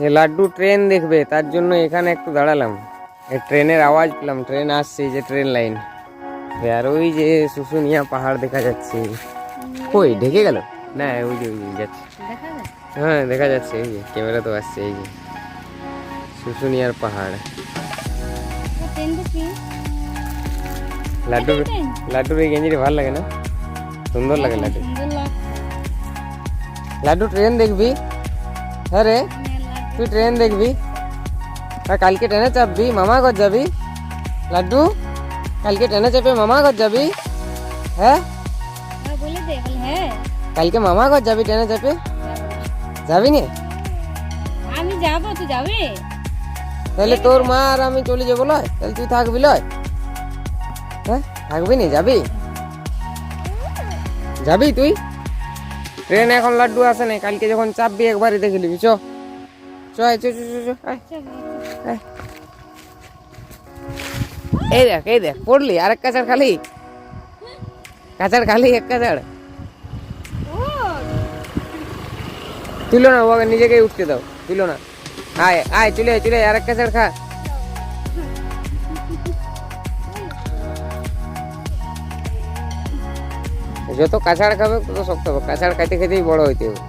যে লাড্ডু ট্রেন দেখবে তার জন্য এখানে একটু দাঁড়ালাম। এই ট্রেনের আওয়াজ পেলাম ট্রেন আসছে যে ট্রেন লাইন। আর ওই যে শুশুনিয়া পাহাড় দেখা যাচ্ছে। কই ঢেকে গেল? না ওই যে ওই যাচ্ছে। হ্যাঁ দেখা যাচ্ছে এই যে ক্যামেরা তো আসছে এই যে শুশুনিয়ার পাহাড়। দেখি লাড্ডুর এই গেঞ্জিটা ভালো লাগে না? সুন্দর লাগে লাড্ডু। লাড্ডু ট্রেন দেখবি? হ্যাঁ রে। তুই ট্রেন দেখবি আর কালকে ট্রেনে চাপবি মামা ঘর যাবি লাড্ডু কালকে ট্রেনে চেপে মামা ঘর যাবি হ্যাঁ কালকে মামা ঘর যাবি ট্রেনে চেপে যাবি নি আমি যাব তুই যাবি তাহলে তোর মা আর আমি চলে যাব লয় তাহলে তুই থাকবি লয় হ্যাঁ থাকবি নি যাবি যাবি তুই ট্রেন এখন লাড্ডু আসে নাই কালকে যখন চাপবি একবারই দেখে নিবি চ চ আয়, চ চ চ, চ আয়। আয়। এই দেখ এই দেখ পড়লি আর কাছাড় খালি। কাছাড় খালি এক কাছাড় তুলো না ওকে নিজেকেই উঠতে দাও তুলো না। আয় আয় চলে আয় চলে আয়, আর এক কাছাড় খা। যত কাছাড় খাবে তত শক্ত হবে। কাছাড় খাইতে খেতেই বড় হইতে হবে।